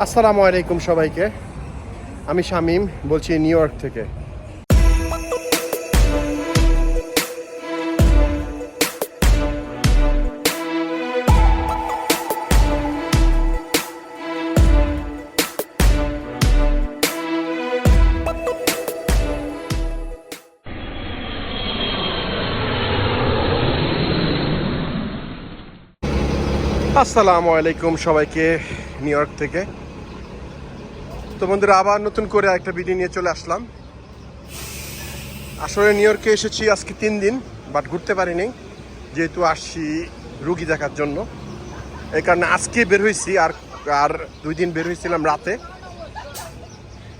আসসালামু আলাইকুম সবাইকে। আমি শামীম, বলছি নিউ ইয়র্ক থেকে। আসসালামু আলাইকুম সবাইকে নিউ ইয়র্ক থেকে। তো বন্ধুরা, আবার নতুন করে একটা ভিডিও নিয়ে চলে আসলাম। আসলে নিউ ইয়র্কে এসেছি আজকে তিন দিন বাট ঘুরতে পারিনি। যেহেতু আসছি রুগী দেখার জন্য। এই কারণে আজকে বের হয়েছি, আর আর দুই দিন বের হয়েছিলাম রাতে।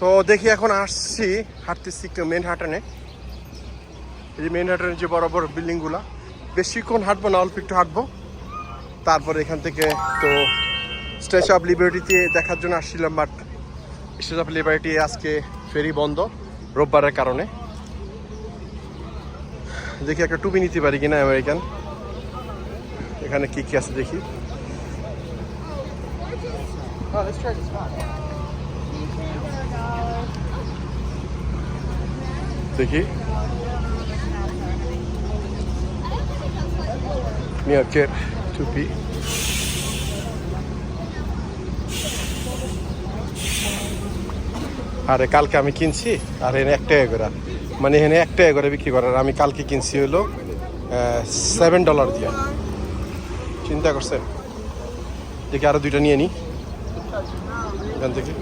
তো দেখি এখন আসছি, হাঁটতেছি একটু মেন হাটানে। এই যে মেন হাটানের যে বড় বড় বিল্ডিংগুলো, বেশিক্ষণ হাঁটবো না, অল্প একটু হাঁটবো। তারপর এখান থেকে তো স্ট্যাচু অফ লিবার্টিতে দেখার জন্য আসছিলাম বাট স্ট্যাচু অফ লিবার্টি আজকে ফেরি বন্ধ রোববারের কারণে। দেখি একটা টুপি নিতে পারি কিনা আমেরিকান এখানে কি কি আছে দেখি। দেখি। নিউ ইয়র্কের টুপি। আরে কালকে আমি কিনছি, আর এখানে এক টাকা করে। মানে এখানে এক টাকা করে বিক্রি করার, আমি কালকে কিনছি হলো সেভেন ডলার দিয়ে। চিন্তা করছে দেখি আরও দুইটা নিয়ে নি। এখান থেকে।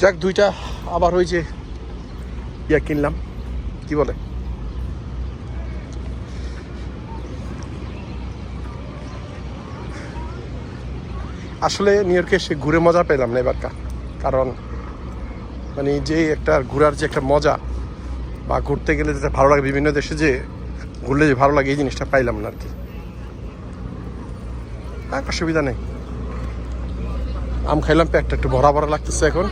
যাক, দুইটা আবার ওই যে ইয়া কিনলাম। কি বলে? আসলে নিউ ইয়র্কে এসে ঘুরে মজা পেলাম না এবারকার। কারণ মানে যে একটা ঘোরার যে একটা মজা বা ঘুরতে গেলে যেটা ভালো লাগে, বিভিন্ন দেশে যে ঘুরলে যে ভালো লাগে, এই জিনিসটা পাইলাম না আর কি অসুবিধা নেই। আম খাইলাম, পেটটা একটু ভরা ভরা লাগতেছে এখন।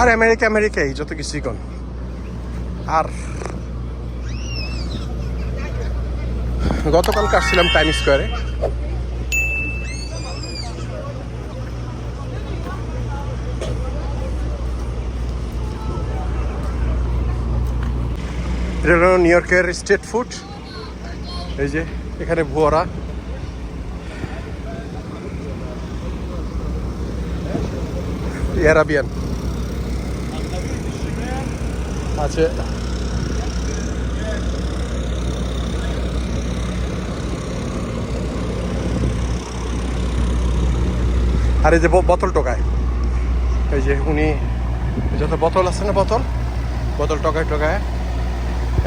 আর, আমেরিকা আমেরিকাই যত কিছুই কন। আর গতকাল কাটছিলাম টাইম স্কোয়ারে এটা নিউ ইয়র্কের স্ট্রিট ফুড এই যে, এখানে ভুয়ারা। অ্যারাবিয়ান আছে। আর এই যে বোতল টোকায়। এই যে উনি যত বোতল আছে না বোতল বোতল টকায় টকায়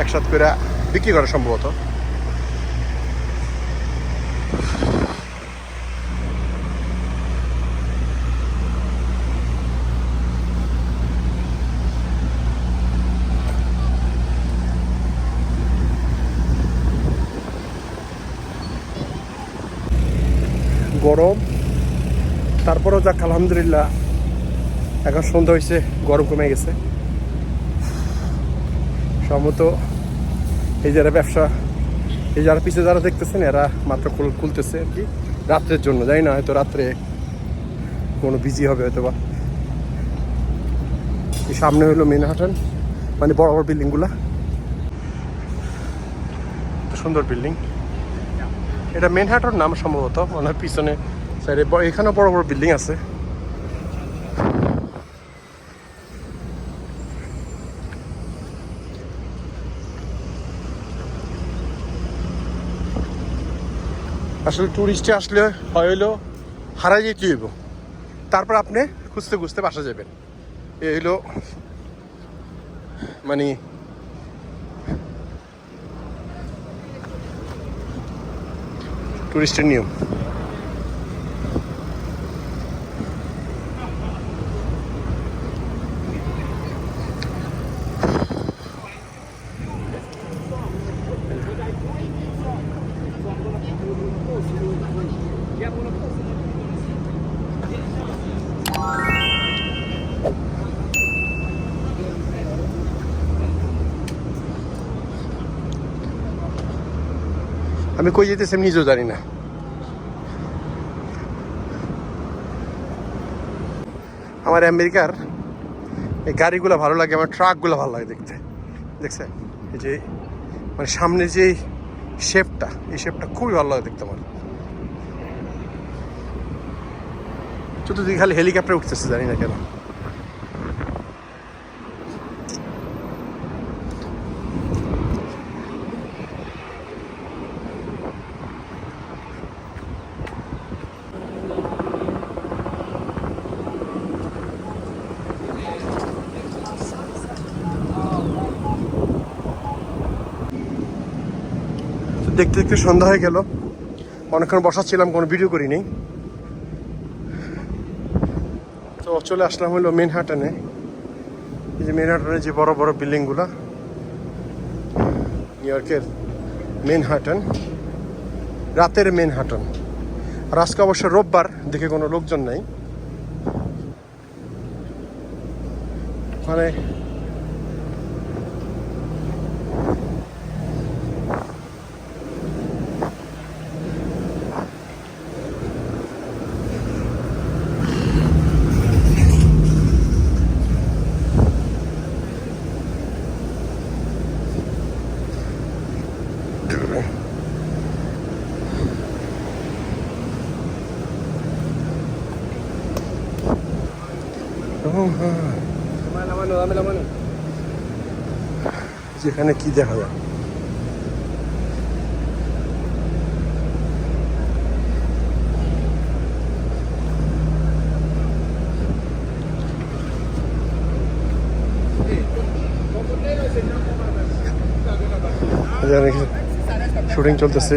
একসাথ করে বিক্রি করে সম্ভবত। গরম। তারপরেও যাক, আলহামদুলিল্লাহ। এখন সন্ধ্যা হয়েছে গরম কমে গেছে। সম্ভবত এই যারা ব্যবসা, এই যারা পিছিয়ে যারা দেখতেছেন, এরা মাত্র খুল খুলতেছে আর কি। রাত্রের জন্য, জানি না, হয়তো রাত্রে কোনো বিজি হবে হয়তো বা সামনে হলো মেন হাটান মানে বড় বড় বিল্ডিংগুলা সুন্দর বিল্ডিং এটা মেন হাটর নাম সম্ভবত মনে হয় পিছনে সাইডে এখানেও বড় বড় বিল্ডিং আছে। আসলে টুরিস্টে আসলে হয় হইল হারাই যেতে হইব। তারপর আপনি খুঁজতে খুঁজতে বাসা যাবেন। এই হইল মানে টুরিস্টের নিয়ম। আমি কই যেতেছি আমি নিজেও জানি না। আমার আমেরিকার এই গাড়িগুলো ভালো লাগে, আমার ট্রাকগুলো ভালো লাগে দেখতে। দেখছেন? এই যে মানে সামনে যে শেপটা এই শেপটা খুবই ভালো লাগে দেখতে আমার। চতুর্দিকে খালি হেলিকপ্টার উঠতেছে, জানি না কেন। দেখতে দেখতে সন্ধ্যা হয়ে গেল। অনেকক্ষণ বসাচ্ছিলাম, কোনো ভিডিও করিনি। তো চলে আসলাম হলো মেন হাটানে। এই যে মেন হাটানে যে বড় বড় বিল্ডিংগুলো নিউ ইয়র্কের মেন হাটন। রাতের মেন হাটন। আর আজকে অবশ্য রোববার, দেখে কোনো লোকজন নেই। মানে যেখানে কি দেখা যায়। শুটিং চলতেছে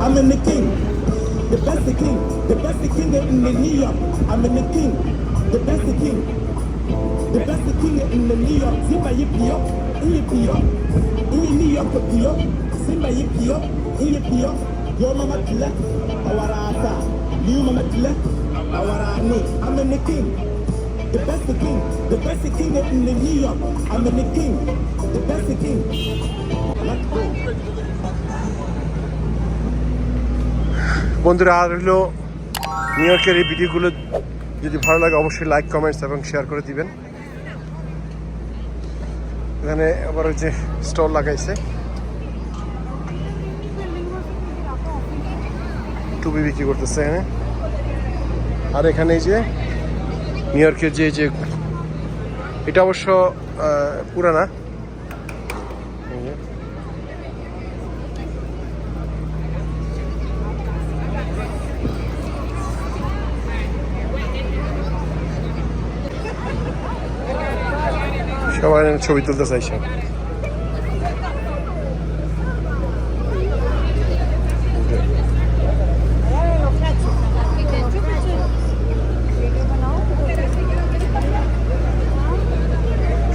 I'm in the king, the best the king, the best the king in the New York. I'm in the king, the best the king, the best the king in the New York. Simba yip yop, yip yop, in New York yip yop, Simba yip yop, yip yop. Up. Yo mama killer, awara asa. You mama killer, awara me. I'm in the king. The best king, the best king in the New York. I'm in the king, the best king. Let's go. বন্ধুরা আর হলো new ইয়র্কের এই ভিডিওগুলো যদি ভালো লাগে অবশ্যই like comments এবং শেয়ার করে দিবেন এখানে আবার যে স্টল লাগাইছে টুপি বিক্রি করতেছে এখানে আর এখানে যে নিউ ইয়র্কের যে যে এটা অবশ্য পুরানা। সবাই ছবি তুলতে চাইছে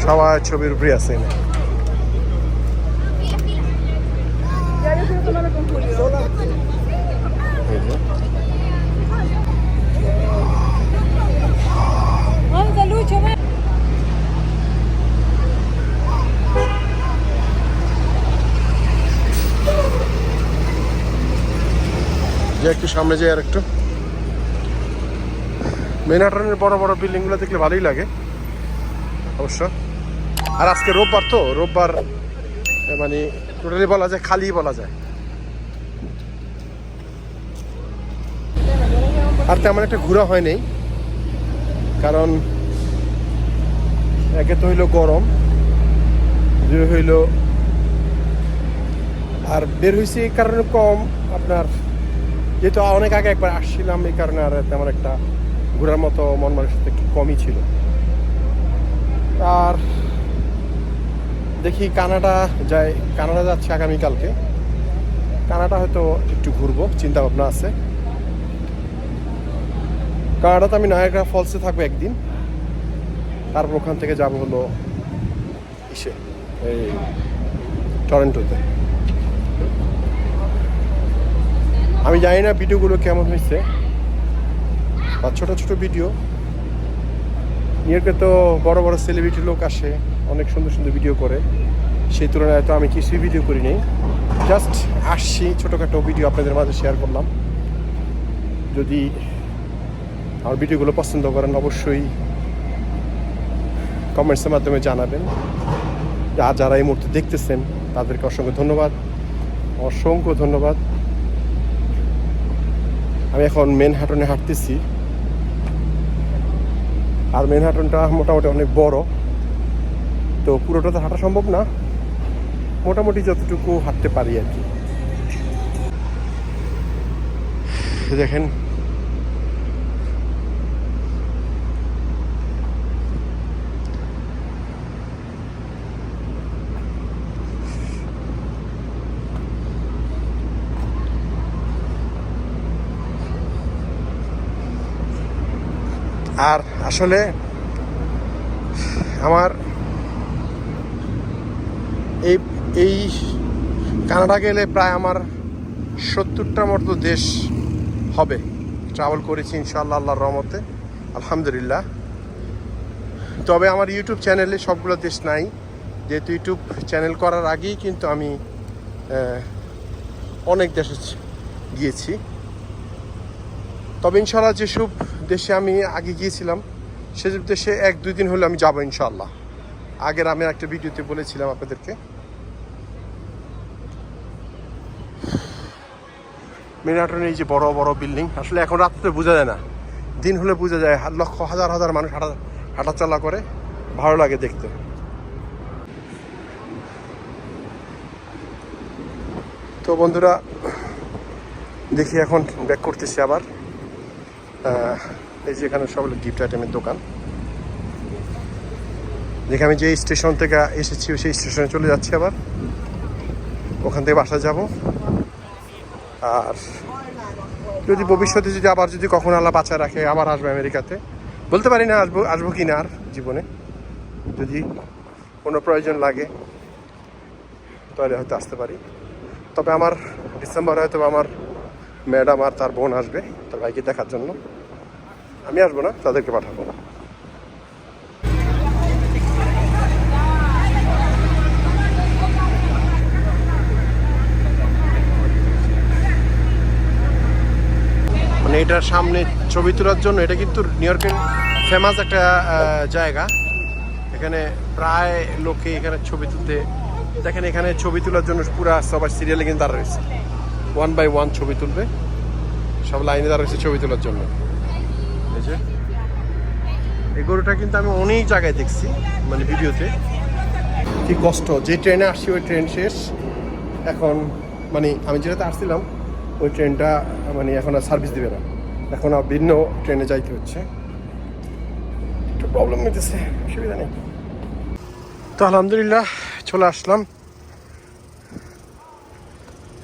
সবাই ছবির উপরে আছে. একটু সামনে যাই আর একটু। মেনহাটনের বড় বড় বিল্ডিংগুলো দেখলে ভালোই লাগে। অবশ্য। আর আজকে রোববার তো, রোববার মানে টোটালি বলা যায়, খালি বলা যায়। আর তেমন একটা ঘোরা হয় নাই, কারণ একে তো হইল গরম, দুই হইল আর বের হয়েছে এই কারণে কম, আপনার যেহেতু অনেক আগে একবার আসছিলাম, এই কারণে আর তেমন একটা ঘোরার মতো মন মানুষের কমই ছিল। আর দেখি কানাডা যাই কানাডা যাচ্ছে আগামীকালকে। কানাডা হয়তো একটু ঘুরবো চিন্তা ভাবনা আছে। কানাডাতে আমি নায়াগ্রা ফলসে থাকব একদিন। তারপর ওখান থেকে যাব হলো ইসে, এই টরেন্টোতে। আমি জানি না ভিডিওগুলো কেমন হয়েছে, বা ছোট ছোট ভিডিও। ইয়র্কে তো বড় বড় সেলিব্রিটি লোক আসে। অনেক সুন্দর সুন্দর ভিডিও করে। সেই তুলনায় তো আমি কিছুই ভিডিও করি নেই জাস্ট আসছি, ছোটোখাটো ভিডিও আপনাদের মাঝে শেয়ার করলাম। যদি আমার ভিডিওগুলো পছন্দ করেন, অবশ্যই কমেন্টসের মাধ্যমে জানাবেন। আর যারা এই মুহূর্তে দেখতেছেন, তাদেরকে অসংখ্য ধন্যবাদ। অসংখ্য ধন্যবাদ। আমি এখন মেন হাটনে হাঁটতেছি। আর মেন হাটনটা মোটামুটি অনেক বড়। তো পুরোটা তো হাঁটা সম্ভব না। মোটামুটি যতটুকু হাঁটতে পারি আর কি। দেখেন। আর আসলে আমার এই কানাডা গেলে প্রায় আমার সত্তরটার মতো দেশ হবে। ট্রাভেল করেছি ইনশাআল্লাহ আল্লাহর রহমতে, আলহামদুলিল্লাহ। তবে আমার ইউটিউব চ্যানেলে সবগুলো দেশ নাই। যেহেতু ইউটিউব চ্যানেল করার আগেই কিন্তু আমি অনেক দেশে গিয়েছি। তবে ইনশাল্লাহ যেসব দেশে আমি আগে গিয়েছিলাম, সেসব দেশে এক দুই দিন হলে আমি যাব ইনশাল্লাহ আগের আমি একটা ভিডিওতে বলেছিলাম আপনাদেরকে মিনাটনে এই যে বড় বড় বিল্ডিং, আসলে এখন রাত্রে বোঝা যায় না। দিন হলে বোঝা যায় লক্ষ হাজার হাজার মানুষ হাঁটা হাঁটাচলা করে, ভালো লাগে দেখতে। তো বন্ধুরা, দেখি এখন ব্যাক করতেছি আবার। এই যে এখানে সব গিফট আইটেমের দোকান। দেখে আমি যে স্টেশন থেকে এসেছি, সেই স্টেশনে চলে যাচ্ছি আবার। ওখান থেকে বাসা যাব। আর যদি ভবিষ্যতে যদি আবার যদি কখনো আল্লাহ বাঁচা রাখে, আবার আসবে আমেরিকাতে। বলতে পারি না আসব আসব কি না আর জীবনে। যদি কোনো প্রয়োজন লাগে, তাহলে হয়তো আসতে পারি। তবে আমার ডিসেম্বরে হয়তো আমার ম্যাডাম আর তার বোন আসবে তার ভাইকে দেখার জন্য। আমি আসব না, তাদেরকে পাঠাবো। এটার সামনে ছবি তোলার জন্য, এটা কিন্তু নিউ ইয়র্কের ফেমাস একটা জায়গা। এখানে প্রায় লোকে এখানে ছবি তুলতে, দেখেন এখানে ছবি তোলার জন্য পুরা সবার সিরিয়ালে কিন্তু দাঁড়া রয়েছে। ওয়ান বাই ওয়ান ছবি তুলবে, সব লাইনে দাঁড়া রয়েছে ছবি তোলার জন্য। এই এই গরুটা কিন্তু আমি অনেক জায়গায় দেখছি মানে ভিডিওতে। কি কষ্ট, যে ট্রেনে আসছি ওই ট্রেন শেষ। এখন মানে আমি যেটাতে আসছিলাম, ওই ট্রেনটা মানে এখন আর সার্ভিস দিবে না। এখন আর ভিন্ন ট্রেনে যাইতে হচ্ছে। একটু প্রবলেম হইতেছে, অসুবিধা নেই। তো আলহামদুলিল্লাহ, চলে আসলাম।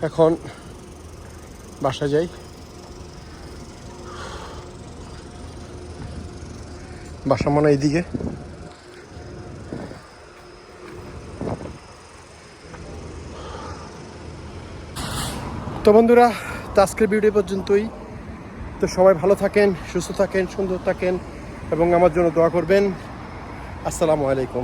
এখন বাসা যাই। বাসা মনে এইদিকে। তো বন্ধুরা, তো আজকের ভিডিও পর্যন্তই। তো সবাই ভালো থাকেন, সুস্থ থাকেন, সুন্দর থাকেন এবং আমার জন্য দোয়া করবেন। আসসালামু আলাইকুম।